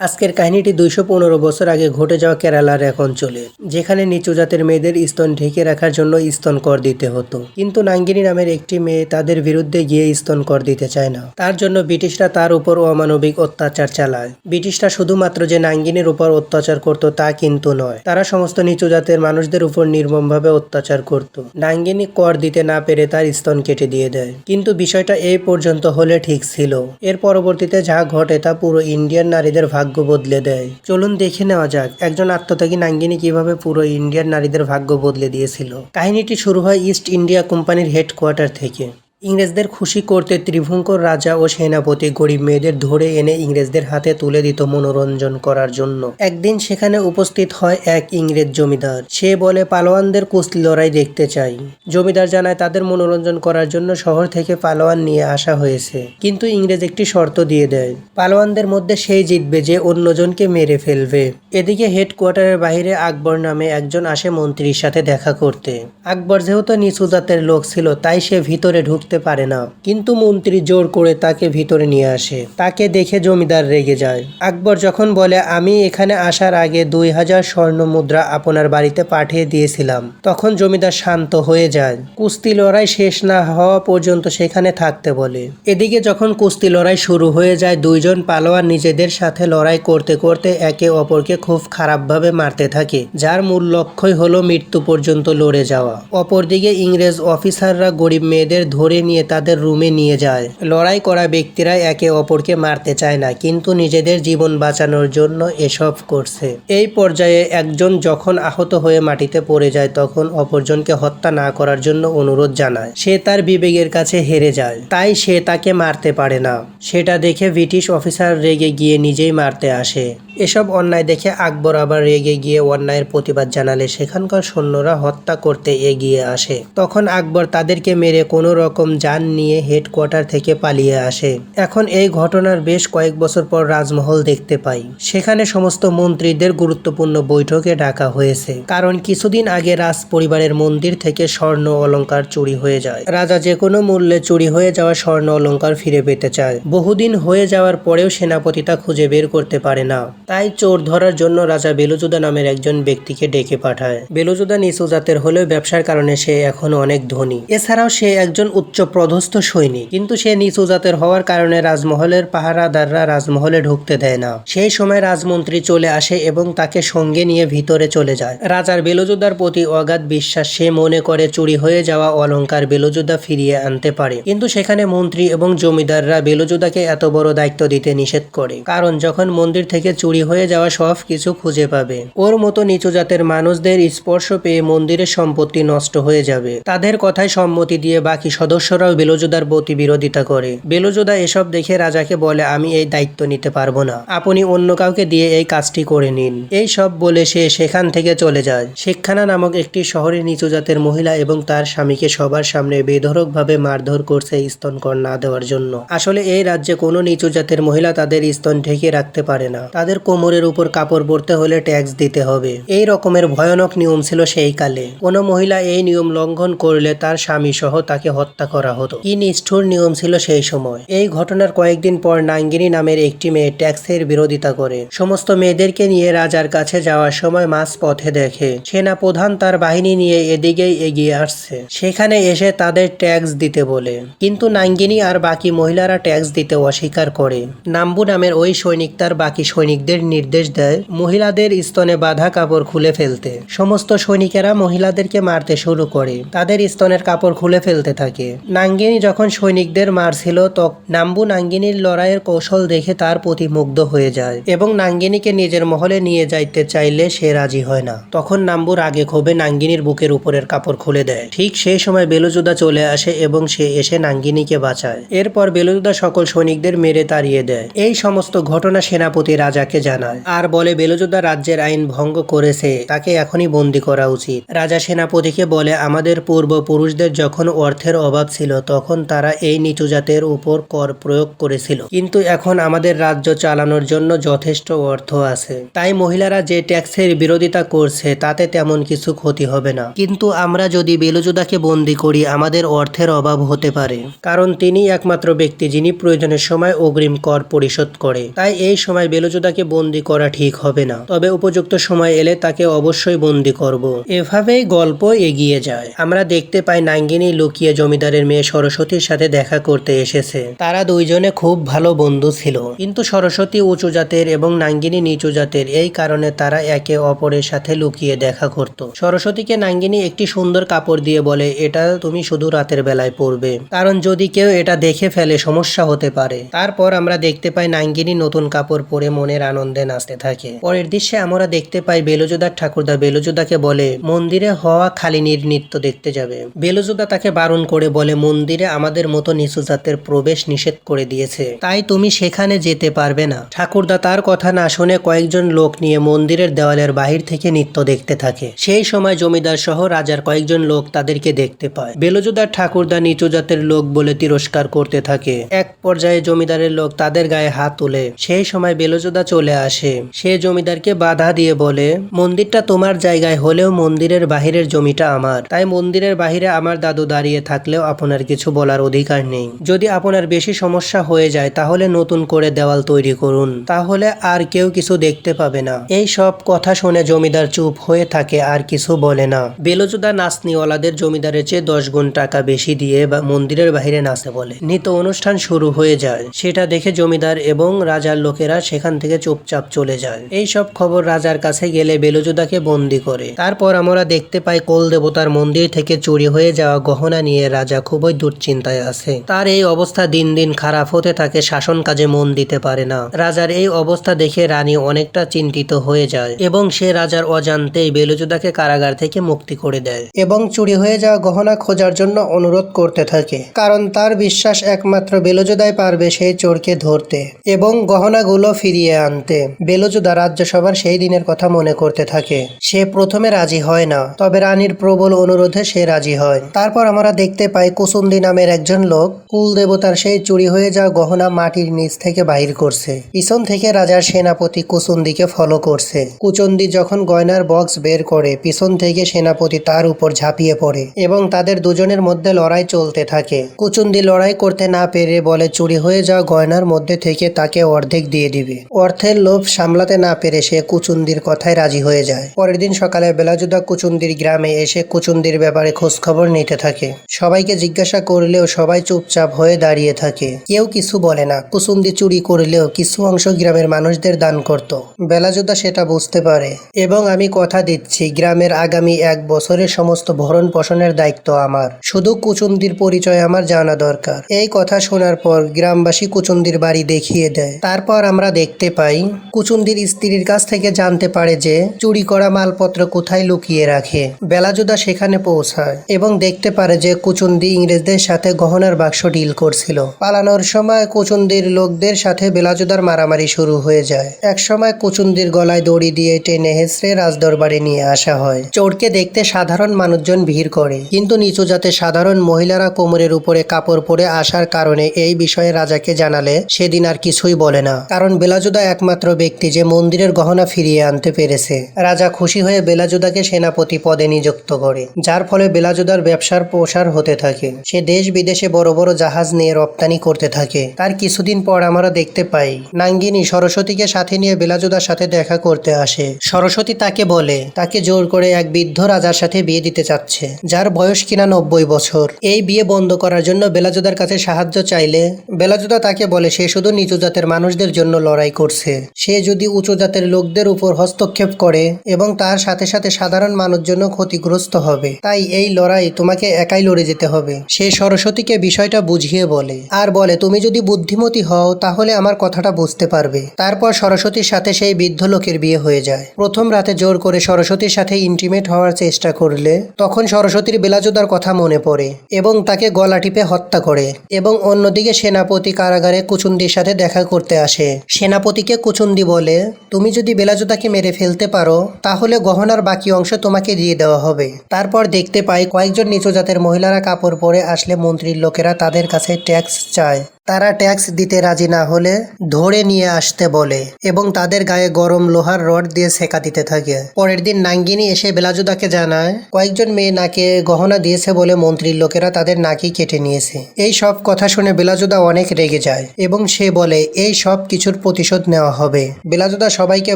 আজকের কাহিনীটি দুইশো পনেরো বছর আগে ঘটে যাওয়া কেরালার এক অঞ্চলে, যেখানে নিচু জাতের মেয়েদের স্তন ঢেকে রাখার জন্য স্তন কর দিতে হতো। কিন্তু নাঙ্গিনী নামের একটি মেয়ে তাদের বিরুদ্ধে গিয়ে স্তন কর দিতে চায় না। তার জন্য ব্রিটিশরা তার উপর অমানবিক অত্যাচার চালায়। ব্রিটিশরা শুধুমাত্র যে নাঙ্গিনীর উপর অত্যাচার করত তা কিন্তু নয়। তারা সমস্ত নিচু জাতের মানুষদের উপর নির্মমভাবে অত্যাচার করত। নাঙ্গিনী কর দিতে না পেরে তার স্তন কেটে দিয়ে দেয়। কিন্তু বিষয়টা এই পর্যন্ত হলে ঠিক ছিল। এর পরবর্তীতে যা ঘটে তা পুরো ইন্ডিয়ান নারীদের ভাগ্য বদলে দেয়। চলুন দেখে নেওয়া যাক, একজন আত্মত্যাগী নাঙ্গিনী কীভাবে পুরো ইন্ডিয়ার নারীদের ভাগ্য বদলে দিয়েছিল। কাহিনীটি শুরু হয় ইস্ট ইন্ডিয়া কোম্পানির হেডকোয়ার্টার থেকে। ইংরেজদের খুশি করতে ত্রিভঙ্কর রাজা ও সেনাপতি গরিব মেয়েদের ধরে এনে ইংরেজদের হাতে তুলে দিত মনোরঞ্জন করার জন্য। একদিন সেখানে উপস্থিত হয় এক ইংরেজ জমিদার। সে বলে, পালোয়ানদের কুস্তি লড়াই দেখতে চাই। জমিদার জানায়, তাদের মনোরঞ্জন করার জন্য শহর থেকে পালোয়ান নিয়ে আসা হয়েছে। কিন্তু ইংরেজ একটি শর্ত দিয়ে দেয়, পালোয়ানদের মধ্যে সেই জিতবে যে অন্যজনকে মেরে ফেলবে। এদিকে হেডকোয়ার্টারের বাইরে আকবর নামে একজন আসে মন্ত্রীর সাথে দেখা করতে। আকবর যেহেতু নিচু জাতের লোক ছিল, তাই সে ভিতরে ঢুকতে পারে না। কিন্তু মন্ত্রী জোর করে তাকে ভিতরে নিয়ে আসে। তাকে দেখে জমিদার রেগে যায়। আকবর যখন বলে, আমি এখানে আসার আগে দুই হাজার স্বর্ণ মুদ্রা আপনার বাড়িতে পাঠিয়ে দিয়েছিলাম। তখন জমিদার শান্ত হয়ে যায়। কুস্তি লড়াই শেষ না হওয়া পর্যন্ত সেখানে থাকতে বলে। এদিকে যখন কুস্তি লড়াই শুরু হয়ে যায়, দুইজন পালোয়ান নিজেদের সাথে লড়াই করতে করতে একে অপরকে খুব খারাপভাবে মারতে থাকে, যার মূল লক্ষ্যই হলো মৃত্যু পর্যন্ত লড়ে যাওয়া। অপরদিকে ইংরেজ অফিসাররা গরিব মেয়েদের ধরে নিয়ে তাদের রুমে নিয়ে যায়। লড়াই করা ব্যক্তিরা একে অপরকে মারতে চায় না, কিন্তু নিজেদের জীবন বাঁচানোর জন্য এসব করছে। এই পর্যায়ে একজন যখন আহত হয়ে মাটিতে পড়ে যায়, তখন অপরজনকে হত্যা না করার জন্য অনুরোধ জানায়। সে তার বিবেকের কাছে হেরে যায়। তাই সে তাকে মারতে পারে না। সেটা দেখে ব্রিটিশ অফিসার রেগে গিয়ে নিজেই মারতে আসে। এসব অন্যায় দেখে আকবর আবার রেগে গিয়ে অন্যায়ের প্রতিবাদ জানালে। সেখানকার সৈন্যরা হত্যা করতে এগিয়ে আসে। তখন আকবর তাদেরকে মেরে কোনো রকম যান নিয়ে হেডকোয়ার্টার থেকে পালিয়ে আসে। এখন এই ঘটনার বেশ কয়েক বছর পর রাজমহল দেখতে পাই। সেখানে সমস্ত মন্ত্রীদের গুরুত্বপূর্ণ বৈঠকে ডাকা হয়েছে। কারণ কিছুদিন আগে রাজ পরিবারের মন্দির থেকে স্বর্ণ অলংকার চুরি হয়ে যায়। রাজা যে কোনো মূল্যে চুরি হয়ে যাওয়া স্বর্ণ অলংকার ফিরে পেতে চায়। বহুদিন হয়ে যাওয়ার পরেও সেনাপতি তা খুঁজে বের করতে পারে না। তাই চোর ধরার জন্য রাজা বেলুজুদা নামের একজন ব্যক্তিকে ডেকে পাঠায়। বেলুজুদা নিচু জাতের হলেও ব্যবসার কারণে সে এখন অনেক ধনী। এছাড়াও সে একজন উচ্চ পদস্থ সৈনিক। কিন্তু সে নিচু জাতের হওয়ার কারণে রাজমহলের পাহারাদাররা রাজমহলে ঢুকতে দেয় না। সেই সময় রাজমন্ত্রী চলে আসে এবং তাকে সঙ্গে নিয়ে ভিতরে চলে যায়। রাজার বেলুজুদার প্রতি অগাধ বিশ্বাস সে মনে করে চুরি হয়ে যাওয়া অলংকার বেলুজুদা ফিরিয়ে আনতে পারে। কিন্তু সেখানে মন্ত্রী এবং জমিদাররা বেলুজুদাকে এত বড় দায়িত্ব দিতে নিষেধ করে। কারণ যখন মন্দির থেকে চুরি হয়ে যাওয়া সব কিছু খুঁজে পাবে। ওর মতো নিচু জাতের মানুষদের স্পর্শ পেয়ে মন্দিরের সম্পত্তি নষ্ট হয়ে যাবে। তাদের কথায় সম্মতি দিয়ে বাকি সদস্যরাও বেলুজুদার প্রতি বিরোধিতা করে। বেলুজুদা এসব দেখে রাজাকে বলে, আমি এই দায়িত্ব নিতে পারব না। আপনি অন্য কাউকে দিয়ে এই কাজটি করে নিন। এই সব বলে সে সেখান থেকে চলে যায়। শেখখানা নামক একটি শহরে নিচু জাতের মহিলা এবং তার স্বামীকে সবার সামনে বেধরকভাবে মারধর করছে স্তনকর না দেওয়ার জন্য। আসলে এই রাজ্যে কোনো নিচু জাতের মহিলা তাদের স্তন ঢেকে রাখতে পারে না। তাদের কোমরের উপর কাপড় পরতে হলে ট্যাক্স দিতে হবে। এই রকমের ভয়ানক নিয়ম ছিল সেই কালে। কোনো মহিলা এই নিয়ম লঙ্ঘন করলে তার স্বামী সহ তাকে হত্যা করা হতো। কি নিষ্ঠুর নিয়ম ছিল সেই সময়। এই ঘটনার কয়েকদিন পর নাঙ্গিনী নামের একটি মেয়ে ট্যাক্সের বিরোধিতা করে। সমস্ত মেয়েদেরকে নিয়ে রাজার কাছে যাওয়ার সময় মাছ পথে দেখে সেনা প্রধান তার বাহিনী নিয়ে এদিকেই এগিয়ে আসছে। সেখানে এসে তাদের ট্যাক্স দিতে বলে। কিন্তু নাঙ্গিনী আর বাকি মহিলারা ট্যাক্স দিতে অস্বীকার করে। নাম্বু নামের ওই সৈনিক তার বাকি সৈনিকদের নির্দেশ দেয় মহিলাদের স্তনে বাঁধা কাপড় খুলে ফেলতে। সমস্ত সৈনিকেরা মহিলাদেরকে মারতে শুরু করে। তাদের স্তনের কাপড় খুলে ফেলতে থাকে। নাঙ্গিনী যখন সৈনিকদের মারছিল তখন নাম্বু নাঙ্গিনীর লড়াইয়ের কৌশল দেখে তার প্রতি মুগ্ধ হয়ে যায় এবং নাঙ্গিনীকে নিজের মহলে নিয়ে যাইতে চাইলে সে রাজি হয় না। তখন নাম্বুর আগে ক্ষোভে নাঙ্গিনীর বুকের উপরের কাপড় খুলে দেয়। ঠিক সেই সময় বেলুজুদা চলে আসে এবং সে এসে নাঙ্গিনীকে বাঁচায়। এরপর বেলুজুদা সকল সৈনিকদের মেরে তাড়িয়ে দেয়। এই সমস্ত ঘটনা সেনাপতি রাজাকে জানায়। আর বলে বেলুজুদা রাজ্যের আইন ভঙ্গ করেছে, তাকে এখনই বন্দি করা উচিত। রাজা সেনাপতিকে বলে, আমাদের পূর্বপুরুষদের যখন অর্থের অভাব ছিল, তখন তারা এই নিচু জাতের উপর কর প্রয়োগ করেছিল। কিন্তু এখন আমাদের রাজ্য চালানোর জন্য যথেষ্ট অর্থ আছে। তাই মহিলারা যে ট্যাক্সের বিরোধিতা করছে, তাতে তেমন কিছু ক্ষতি হবে না। কিন্তু আমরা যদি বেলুজুদাকে বন্দি করি, আমাদের অর্থের অভাব হতে পারে। কারণ তিনি একমাত্র ব্যক্তি যিনি প্রয়োজনের সময় অগ্রিম কর পরিশোধ করে। তাই এই সময় বেলুজুদাকে বন্দি করা ঠিক হবে না। তবে উপযুক্ত সময় এলে তাকে অবশ্যই বন্দি করব। এভাবেই গল্প এগিয়ে যায়। আমরা দেখতে পাই নাঙ্গিনী লুকিয়ে জমিদারের মেয়ে সরস্বতীর সাথে দেখা করতে এসেছে। তারা দুইজনে খুব ভালো বন্ধু ছিল। কিন্তু সরস্বতী উঁচু জাতের এবং নাঙ্গিনী নিচু জাতের এই কারণে তারা একে অপরের সাথে লুকিয়ে দেখা করত। সরস্বতীকে নাঙ্গিনী একটি সুন্দর কাপড় দিয়ে বলে, এটা তুমি শুধু রাতের বেলায় পরবে। কারণ যদি কেউ এটা দেখে ফেলে, সমস্যা হতে পারে। তারপর আমরা দেখতে পাই নাঙ্গিনী নতুন কাপড় পরে মনের আনন্দে নাচতে থাকে। পরের দৃশ্যে আমরা দেখতে পাই বেলুজুদার ঠাকুরদা বেলুজুদাকে বলে, মন্দিরে হওয়া খালিনীর নৃত্য দেখতে যাবে। বেলুজুদা তাকে বারণ করে বলে মন্দিরে আমাদের মতো নিচু জাতের প্রবেশ নিষেধ করে দিয়েছে। তাই তুমি সেখানে যেতে পারবে না। ঠাকুরদা তার কথা না শুনে কয়েকজন লোক নিয়ে মন্দিরের দেওয়ালের বাহির থেকে নৃত্য দেখতে থাকে। সেই সময় জমিদার সহ রাজার কয়েকজন লোক তাদেরকে দেখতে পায়। বেলুজুদার ঠাকুরদা নিচু জাতের লোক বলে তিরস্কার করতে থাকে। এক পর্যায়ে জমিদারের লোক তাদের গায়ে হাত তুলে। সেই সময় বেলুজুদা চলে আসে। সে জমিদারকে বাধা দিয়ে বলে, মন্দিরটা তোমার জায়গায় হলেও মন্দিরের বাহিরের জমিটা আমার। তাই মন্দিরের বাহিরে আমার দাদু দাঁড়িয়ে থাকলেও আপনার কিছু বলার অধিকার নেই। যদি আপনার বেশি সমস্যা হয়ে যায়, তাহলে নতুন করে দেওয়াল তৈরি করুন। তাহলে আর কেউ কিছু দেখতে পাবে না। এই সব কথা শুনে জমিদার চুপ হয়ে থাকে, আর কিছু বলে না। বেলুজুদা নাচনিওয়ালাদের জমিদারের চেয়ে দশ গুণ টাকা বেশি দিয়ে বা মন্দিরের বাইরে নাচতে বলে। নিত অনুষ্ঠান শুরু হয়ে যায়। সেটা দেখে জমিদার এবং রাজার লোকেরা সেখান থেকে চুপচাপ চলে যায়। এই সব খবর রাজার কাছে গেলে বেলুজুদাকে বন্দি করে। তারপর আমরা দেখতে পাই কোল দেবতার মন্দির থেকে চুরি হয়ে যাওয়া গহনা নিয়ে রাজা খুবই দুশ্চিন্তায় আছে। তার এই অবস্থা দিন দিন খারাপ হতে থাকে, শাসন কাজে মন দিতে পারে না। রাজার এই অবস্থা দেখে রানী অনেকটা চিন্তিত হয়ে যায় এবং সে রাজার অজান্তেই বেলুজুদাকে কারাগার থেকে মুক্তি করে দেয় এবং চুরি হয়ে যাওয়া গহনা খোঁজার জন্য অনুরোধ করতে থাকে। কারণ তার বিশ্বাস একমাত্র বেলুজুদাই পারবে সেই চোরকে ধরতে এবং গহনাগুলো ফিরিয়ে আনতে। বেলুজুদা রাজ্যসভার সেই দিনের কথা মনে করতে থাকে। সে প্রথমে রাজি হয় না, তবে রানীর প্রবল অনুরোধে সে রাজি হয়। তারপর আমরা দেখতে পাই কুসুন্দি নামের একজন লোক কুল দেবতার সেই চুরি হয়ে যাওয়া গহনা মাটির নিচ থেকে বাহির করছে। পিছন থেকে রাজার সেনাপতি কুচুন্দিকে ফলো করছে। কুচন্দি যখন গয়নার বক্স বের করে, পিছন থেকে সেনাপতি তার উপর ঝাঁপিয়ে পড়ে এবং তাদের দুজনের মধ্যে লড়াই চলতে থাকে। কুচুন্দি লড়াই করতে না পেরে বলে, চুরি হয়ে যাওয়া গয়নার মধ্যে থেকে তাকে অর্ধেক দিয়ে দিবে। অর্থের লোভ সামলাতে না পেরে সে কুচুন্দির কথায় রাজি হয়ে যায়। পরের দিন সকালে বেলাজুদা কুচুন্দির গ্রামে এসে কুচুন্দির ব্যাপারে খোঁজখবর নিতে থাকে। সবাইকে জিজ্ঞাসা করলেও সবাই চুপচাপ হয়ে দাঁড়িয়ে থাকে। কেউ কিছু বলে না। কুচুন্দি চুরি করলেও কিছু অংশ গ্রামের মানুষদের দান করত। বেলাজুদা সেটা বুঝতে পারে। এবং আমি কথা দিচ্ছি, গ্রামের আগামী এক বছরের সমস্ত ভরণ পোষণের দায়িত্ব আমার। শুধু কুচুন্দির পরিচয় আমার জানা দরকার। এই কথা শোনার পর গ্রামবাসী কুচুন্দির বাড়ি দেখিয়ে দেয়। তারপর আমরা দেখতে পাই কুচুন্দির স্ত্রীর কাছ থেকে জানতে পারে যে, চুরি করা মালপত্র কোথায় লুকিয়ে রাখে। বেলাজুদা সেখানে পৌঁছায় এবং দেখতে পারে যে কুচুন্দি ইংরেজদের সাথে গহনার বাক্স ডিল করছিল। পালানোর সময় কুচুন্দির লোকদের সাথে বেলাজুদার মারামারি শুরু হয়ে যায়। এক সময় কুচুন্দির গলায় দড়ি দিয়ে টেনে হেসড়ে রাজদরবারে নিয়ে আসা হয়। চোরকে দেখতে সাধারণ মানুষজন ভিড় করে। কিন্তু নিচু জাতে সাধারণ মহিলারা কোমরের উপরে কাপড় পরে আসার কারণে এই বিষয়ে রাজাকে জানালে সেদিন আর কিছুই বলে না। কারণ বেলাজুদা একমাত্র ব্যক্তি যে মন্দিরের গহনা ফিরিয়ে আনতে পেরেছে। রাজা খুশি হয়ে বেলাজুদাকে সেনাপতি পদে নিযুক্ত করে। যার ফলে বেলাজুদার ব্যবসার প্রসার হতে থাকে। সে দেশ বিদেশে বড় বড় জাহাজ নিয়ে রপ্তানি করতে থাকে। তার কিছুদিন পর আমরা দেখতে পাই, নাঙ্গিনী সরস্বতীকে সাথে নিয়ে বেলাজুদার সাথে দেখা করতে আসে। সরস্বতী তাকে বলে, তাকে জোর করে এক বৃদ্ধ রাজার সাথে বিয়ে দিতে চাচ্ছে, যার বয়স কিনা নব্বই বছর। এই বিয়ে বন্ধ করার জন্য বেলাজুদার কাছে সাহায্য চাইলে বেলাজুদা তাকে বলে, সে শুধু নিচু জাতের মানুষদের জন্য লড়াই করছে। সে যদি উঁচু জাতের লোকদের উপর হস্তক্ষেপ করে এবং তার সাথে সাথে সাধারণ মানুষ জন্য ক্ষতিগ্রস্ত হবে। তাই এই লড়াই তোমাকে একাই লড়ে যেতে হবে। সে সরস্বতীকে বিষয়টা বুঝিয়ে বলে। আর বলে, তুমি যদি বুদ্ধিমতী হও, তাহলে আমার কথাটা বুঝতে পারবে। তারপর সরস্বতীর সাথে সেই বৃদ্ধ লোকের বিয়ে হয়ে যায়। প্রথম রাতে জোর করে সরস্বতীর সাথে ইন্টিমেট হওয়ার চেষ্টা করলে তখন সরস্বতীর বেলাজুদার কথা মনে পড়ে এবং তাকে গলা টিপে হত্যা করে এবং অন্যদিকে সেনাপতি কারাগারে কুচুন্দির সাথে দেখা করতে আসে। সেনাপতিকে কুচুন্দি বলে, তুমি যদি বেলাজুদাকে মেরে ফেলতে পারো, তাহলে গহনার বাকি অংশ তোমাকে দিয়ে দেওয়া হবে। তারপর দেখতে পাই কয়েকজন নিচু জাতের মহিলারা কাপড় উপরে আসলে মন্ত্রীর লোকেরা তাদের কাছে ট্যাক্স চায়। তারা ট্যাক্স দিতে রাজি না হলে ধরে নিয়ে আসতে বলে এবং তাদের গায়ে গরম লোহার রড দিয়ে সেকা দিতে থাকে। পরের দিন নাঙ্গিনী এসে বেলাজুদাকে জানায়, কয়েকজন মেয়ে নাকে গহনা দিয়েছে বলে মন্ত্রীর লোকেরা তাদের নাকি কেটে নিয়েছে। এই সব কথা শুনে বেলাজুদা অনেক রেগে যায় এবং সে বলে, এই সব কিছুর প্রতিশোধ নেওয়া হবে। বেলাজুদা সবাইকে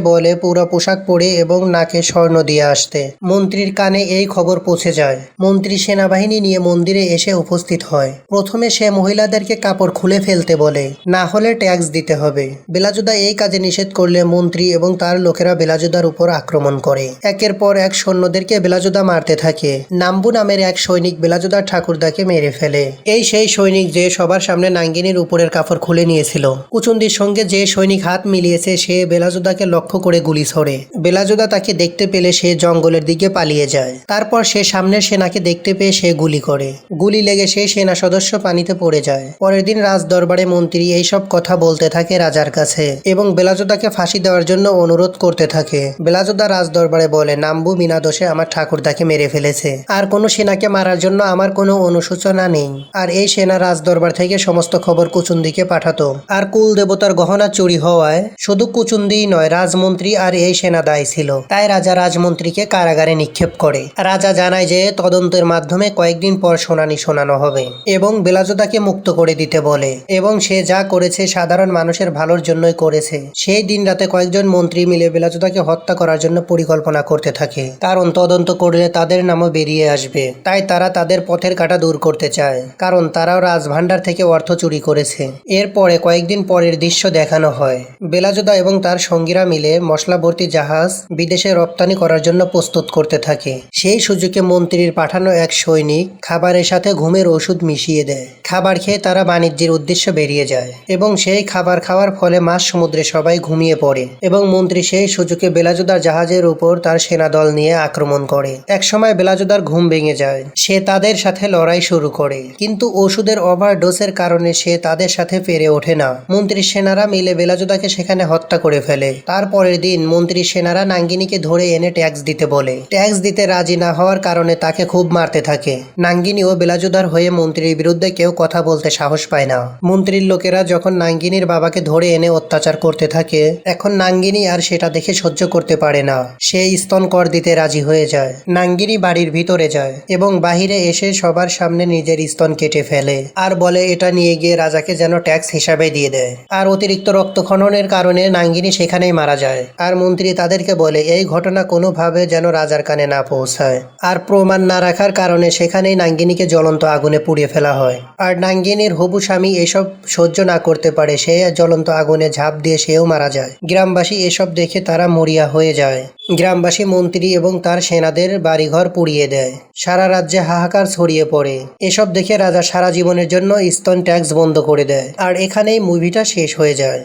বলে, পুরো পোশাক পরে এবং নাকে স্বর্ণ দিয়ে আসতে। মন্ত্রীর কানে এই খবর পৌঁছে যায়। মন্ত্রী সেনাবাহিনী নিয়ে মন্দিরে এসে উপস্থিত হয়। প্রথমে সে মহিলাদেরকে কাপড় খুলে ফেলতে বলে। না হলে ট্যাক্স দিতে হবে। বেলাজুদা এই কাজে নিষেধ করলে মন্ত্রী এবং তার লোকেরা বেলাজুদার উপর আক্রমণ করে। একের পর এক সৈন্যদেরকে বেলাজুদা মারতে থাকে। নাম্বু নামের এক সৈনিক বেলাজুদার ঠাকুরদাকে মেরে ফেলে। এই সেই সৈনিক যে সবার সামনে নাঙ্গিনীর উপরের কাপড় খুলে নিয়েছিল। কুচুন্দির সঙ্গে যে সৈনিক হাত মিলিয়েছে, সে বেলাজুদাকে লক্ষ্য করে গুলি ছড়ে। বেলাজুদা তাকে দেখতে পেলে সে জঙ্গলের দিকে পালিয়ে যায়। তারপর সে সামনের সেনাকে দেখতে পেয়ে সে গুলি করে। গুলি লেগে সে সেনা সদস্য পানিতে পড়ে যায়। পরের দিন রাজ দরবারে মন্ত্রী এইসব কথা বলতে থাকে রাজার কাছে এবং বেলাজুদাকে ফাঁসি দেওয়ার জন্য অনুরোধ করতে থাকে। বেলাজুদা রাজ দরবারে বলে, নাম্বু বিনা দোষে আমার ঠাকুরদাকে মেরে ফেলেছে। আর কোনো সেনাকে মারার জন্য আমার কোনো অনুশোচনা নেই। আর এই সেনা রাজ দরবার থেকে সমস্ত খবর কুচুন্দিকে পাঠাতো। আর কুল দেবতার গহনা চুরি হওয়ায় শুধু কুচুন্দিই নয়, রাজমন্ত্রী আর এই সেনা দায়ী ছিল। তাই রাজা রাজমন্ত্রীকে কারাগারে নিক্ষেপ করে। রাজা জানায় যে, তদন্তের মাধ্যমে কয়েকদিন পর শুনানি শোনানো হবে এবং বেলাজুদাকে মুক্ত করে দিতে বলে। এবং সে যা করেছে সাধারণ মানুষের ভালোর জন্যই করেছে। সেই দিন রাতে কয়েকজন মন্ত্রী মিলে বেলাজুদাকে হত্যা করার জন্য পরিকল্পনা করতে থাকে। কারণ তদন্ত করলে তাদের নামও বেরিয়ে আসবে। তাই তারা তাদের পথের কাটা দূর করতে চায়। কারণ তারাও রাজভাণ্ডার থেকে অর্থ চুরি করেছে। এরপরে কয়েকদিন পরের দৃশ্য দেখানো হয়। বেলাজুদা এবং তার সঙ্গীরা মিলে মশলাভর্তি জাহাজ বিদেশে রপ্তানি করার জন্য প্রস্তুত করতে থাকে। সেই সুযোগে মন্ত্রীর পাঠানো এক সৈনিক খাবারের সাথে ঘুমের ওষুধ মিশিয়ে দেয়। খাবার খেয়ে তারা বাণিজ্যের উদ্দেশ্যে বেরিয়ে যায় এবং সেই খাবার খাওয়ার ফলে মাছ সমুদ্রে সবাই ঘুমিয়ে পড়ে এবং মন্ত্রী সেই সুযোগে বেলাজুদার জাহাজের উপর তার সেনাদল নিয়ে আক্রমণ করে। একসময় বেলাজুদার ঘুম ভেঙে যায়। সে তাদের সাথে লড়াই শুরু করে। কিন্তু ওষুধের ওভারডোজের কারণে সে তাদের সাথে পেরে ওঠে না। মন্ত্রীর সেনারা মিলে বেলাজুদাকে সেখানে হত্যা করে ফেলে। তারপরের দিন মন্ত্রীর সেনারা নাঙ্গিনীকে ধরে এনে ট্যাক্স দিতে বলে। ট্যাক্স দিতে রাজি না হওয়ার কারণে তাকে খুব মারতে থাকে। নাঙ্গিনী ও বেলাজুদার হয়ে মন্ত্রীর বিরুদ্ধে কেউ কথা বলতে সাহস পায় না। মন্ত্রীর লোকেরা যখন নাঙ্গিনীর বাবাকে ধরে এনে অত্যাচার করতে থাকে, এখন নাঙ্গিনী আর সেটা দেখে সহ্য করতে পারে না। সে স্তন কর দিতে রাজি হয়ে যায়। নাঙ্গিনী বাড়ির ভিতরে যায় এবং বাহিরে এসে সবার সামনে নিজের স্তন কেটে ফেলে আর বলে, এটা নিয়ে গিয়ে রাজাকে যেন ট্যাক্স হিসাবে দিয়ে দেয়। আর অতিরিক্ত রক্তক্ষরণের কারণে নাঙ্গিনী সেখানেই মারা যায়। আর মন্ত্রী তাদেরকে বলে, এই ঘটনা কোনোভাবে যেন রাজার কানে না পৌঁছায়। আর প্রমাণ না রাখার কারণে সেখানেই নাঙ্গিনীকে জ্বলন্ত আগুনে পুড়িয়ে ফেলা হয়। আর নাঙ্গিনীর হবু স্বামী এসব সহ্য না করতে পারে, সে জ্বলন্ত আগুনে ঝাঁপ দিয়ে সেও মারা যায়। গ্রামবাসী এসব দেখে তারা মরিয়া হয়ে যায়। গ্রামবাসী মন্ত্রী এবং তার সেনাদের বাড়িঘর পুড়িয়ে দেয়। সারা রাজ্যে হাহাকার ছড়িয়ে পড়ে। এসব দেখে রাজা সারা জীবনের জন্য স্তন ট্যাক্স বন্ধ করে দেয়। আর এখানেই মুভিটা শেষ হয়ে যায়।